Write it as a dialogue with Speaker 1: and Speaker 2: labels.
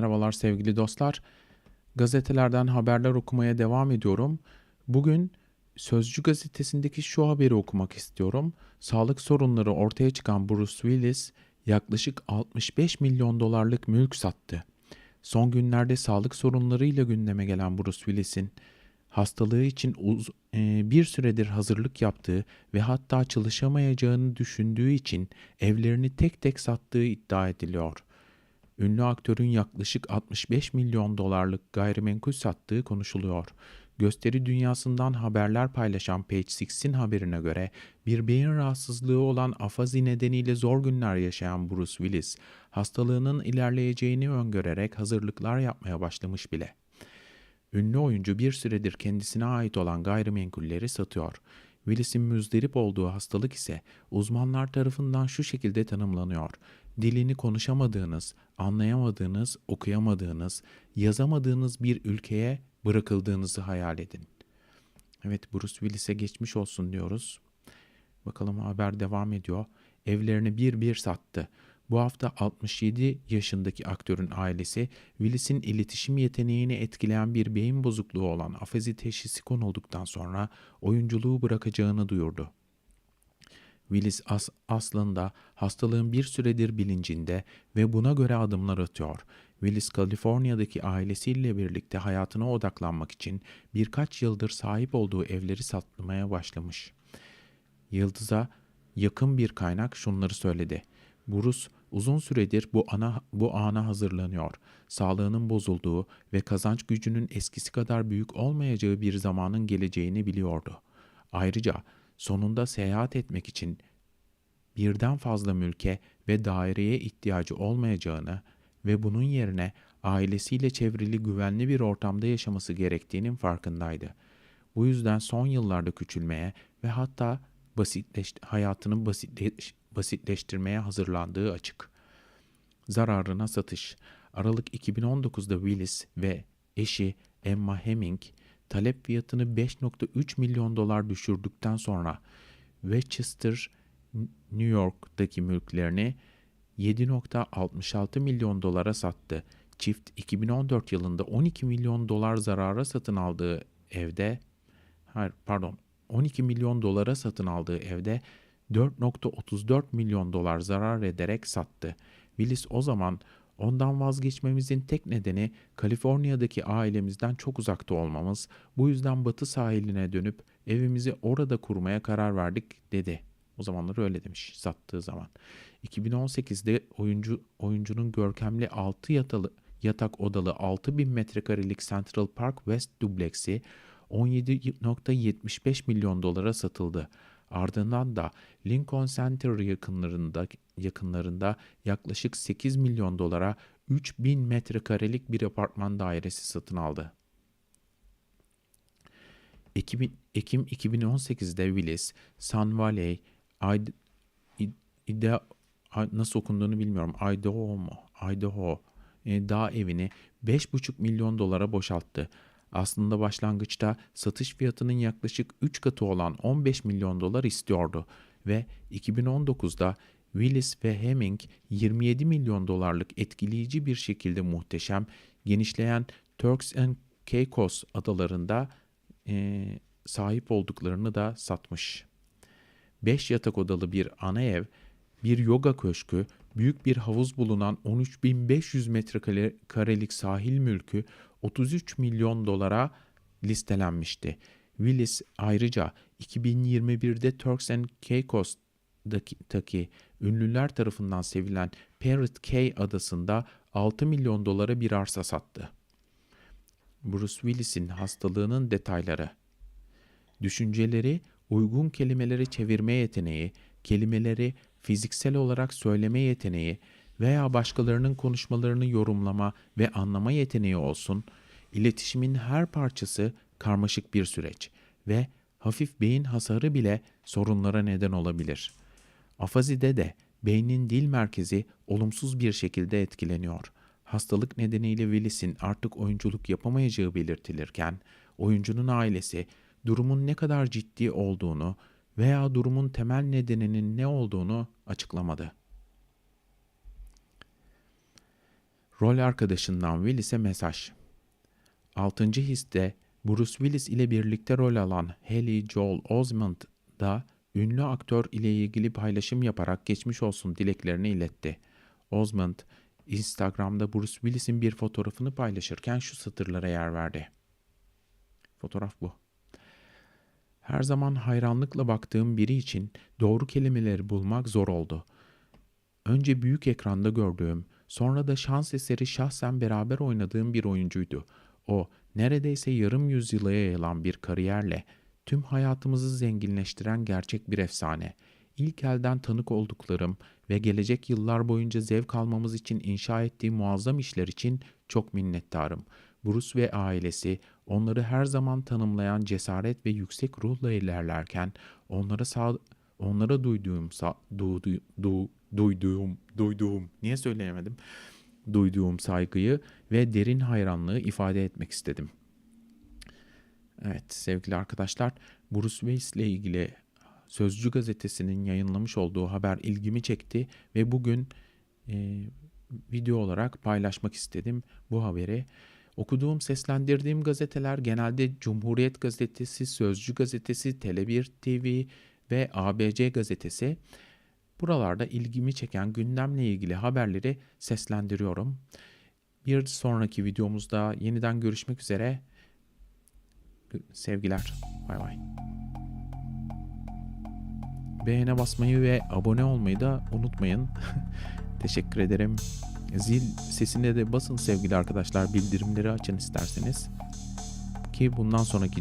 Speaker 1: Merhabalar sevgili dostlar. Gazetelerden haberler okumaya devam ediyorum. Bugün Sözcü gazetesindeki şu haberi okumak istiyorum. Sağlık sorunları ortaya çıkan Bruce Willis yaklaşık 65 milyon dolarlık mülk sattı. Son günlerde sağlık sorunlarıyla gündeme gelen Bruce Willis'in hastalığı için uz- e, bir süredir hazırlık yaptığı ve hatta çalışamayacağını düşündüğü için evlerini tek tek sattığı iddia ediliyor. Ünlü aktörün yaklaşık 65 milyon dolarlık gayrimenkul sattığı konuşuluyor. Gösteri dünyasından haberler paylaşan Page Six'in haberine göre bir beyin rahatsızlığı olan afazi nedeniyle zor günler yaşayan Bruce Willis, hastalığının ilerleyeceğini öngörerek hazırlıklar yapmaya başlamış bile. Ünlü oyuncu bir süredir kendisine ait olan gayrimenkulleri satıyor. Willis'in müzdarip olduğu hastalık ise uzmanlar tarafından şu şekilde tanımlanıyor. Dilini konuşamadığınız, anlayamadığınız, okuyamadığınız, yazamadığınız bir ülkeye bırakıldığınızı hayal edin. Evet Bruce Willis'e geçmiş olsun diyoruz. Bakalım haber devam ediyor. Evlerini bir bir sattı. Bu hafta 67 yaşındaki aktörün ailesi Willis'in iletişim yeteneğini etkileyen bir beyin bozukluğu olan afezi teşhisi konulduktan sonra oyunculuğu bırakacağını duyurdu. Willis as aslında hastalığın bir süredir bilincinde ve buna göre adımlar atıyor. Willis, Kaliforniya'daki ailesiyle birlikte hayatına odaklanmak için birkaç yıldır sahip olduğu evleri satmaya başlamış. Yıldız'a yakın bir kaynak şunları söyledi. Bruce uzun süredir bu ana bu ana hazırlanıyor. Sağlığının bozulduğu ve kazanç gücünün eskisi kadar büyük olmayacağı bir zamanın geleceğini biliyordu. Ayrıca sonunda seyahat etmek için birden fazla mülke ve daireye ihtiyacı olmayacağını ve bunun yerine ailesiyle çevrili güvenli bir ortamda yaşaması gerektiğinin farkındaydı. Bu yüzden son yıllarda küçülmeye ve hatta basitleş, hayatını basitleş, basitleştirmeye hazırlandığı açık. Zararına satış. Aralık 2019'da Willis ve eşi Emma Hemming talep fiyatını 5.3 milyon dolar düşürdükten sonra Westchester, New York'taki mülklerini 7.66 milyon dolara sattı. Çift 2014 yılında 12 milyon dolar zarara satın aldığı evde hayır pardon 12 milyon dolara satın aldığı evde 4.34 milyon dolar zarar ederek sattı. Willis o zaman ondan vazgeçmemizin tek nedeni Kaliforniya'daki ailemizden çok uzakta olmamız. Bu yüzden batı sahiline dönüp evimizi orada kurmaya karar verdik dedi. O zamanlar öyle demiş sattığı zaman. 2018'de oyuncu oyuncunun görkemli 6 yatalı, yatak odalı 6000 metrekarelik Central Park West dubleksi 17.75 milyon dolara satıldı. Ardından da Lincoln Center yakınlarında yakınlarında yaklaşık 8 milyon dolara 3000 metrekarelik bir apartman dairesi satın aldı. Ekim, Ekim 2018'de Willis, Sun Valley, Id, Id, nasıl okunduğunu bilmiyorum. Idaho mu? Idaho e, dağ evini 5,5 milyon dolara boşalttı. Aslında başlangıçta satış fiyatının yaklaşık 3 katı olan 15 milyon dolar istiyordu ve 2019'da Willis ve Hemming 27 milyon dolarlık etkileyici bir şekilde muhteşem, genişleyen Turks and Caicos adalarında e, sahip olduklarını da satmış. 5 yatak odalı bir ana ev, bir yoga köşkü, büyük bir havuz bulunan 13.500 metrekarelik sahil mülkü 33 milyon dolara listelenmişti. Willis ayrıca 2021'de Turks and Caicos'daki ünlüler tarafından sevilen Parrot Cay adasında 6 milyon dolara bir arsa sattı. Bruce Willis'in hastalığının detayları Düşünceleri uygun kelimeleri çevirme yeteneği, kelimeleri fiziksel olarak söyleme yeteneği veya başkalarının konuşmalarını yorumlama ve anlama yeteneği olsun, iletişimin her parçası karmaşık bir süreç ve hafif beyin hasarı bile sorunlara neden olabilir. Afazide de beynin dil merkezi olumsuz bir şekilde etkileniyor. Hastalık nedeniyle Willis'in artık oyunculuk yapamayacağı belirtilirken, oyuncunun ailesi durumun ne kadar ciddi olduğunu veya durumun temel nedeninin ne olduğunu açıklamadı. Rol arkadaşından Willis'e mesaj. 6. hisse Bruce Willis ile birlikte rol alan Haley Joel Osment da ünlü aktör ile ilgili paylaşım yaparak geçmiş olsun dileklerini iletti. Osment, Instagram'da Bruce Willis'in bir fotoğrafını paylaşırken şu satırlara yer verdi. Fotoğraf bu. Her zaman hayranlıkla baktığım biri için doğru kelimeleri bulmak zor oldu. Önce büyük ekranda gördüğüm, sonra da şans eseri şahsen beraber oynadığım bir oyuncuydu. O, neredeyse yarım yüzyıla yayılan bir kariyerle tüm hayatımızı zenginleştiren gerçek bir efsane. İlk elden tanık olduklarım ve gelecek yıllar boyunca zevk almamız için inşa ettiği muazzam işler için çok minnettarım. Bruce ve ailesi onları her zaman tanımlayan cesaret ve yüksek ruhla ilerlerken onlara sağ, onlara duyduğum sa- duydu- du- duyduğum duyduğum niye söyleyemedim? Duyduğum saygıyı ve derin hayranlığı ifade etmek istedim. Evet sevgili arkadaşlar Bruce Willis ile ilgili Sözcü gazetesinin yayınlamış olduğu haber ilgimi çekti ve bugün e, video olarak paylaşmak istedim bu haberi. Okuduğum, seslendirdiğim gazeteler genelde Cumhuriyet Gazetesi, Sözcü Gazetesi, Tele1 TV ve ABC Gazetesi. Buralarda ilgimi çeken gündemle ilgili haberleri seslendiriyorum. Bir sonraki videomuzda yeniden görüşmek üzere. Sevgiler. Bay bay. Beğene basmayı ve abone olmayı da unutmayın. Teşekkür ederim. Zil sesine de basın sevgili arkadaşlar. Bildirimleri açın isterseniz. Ki bundan sonraki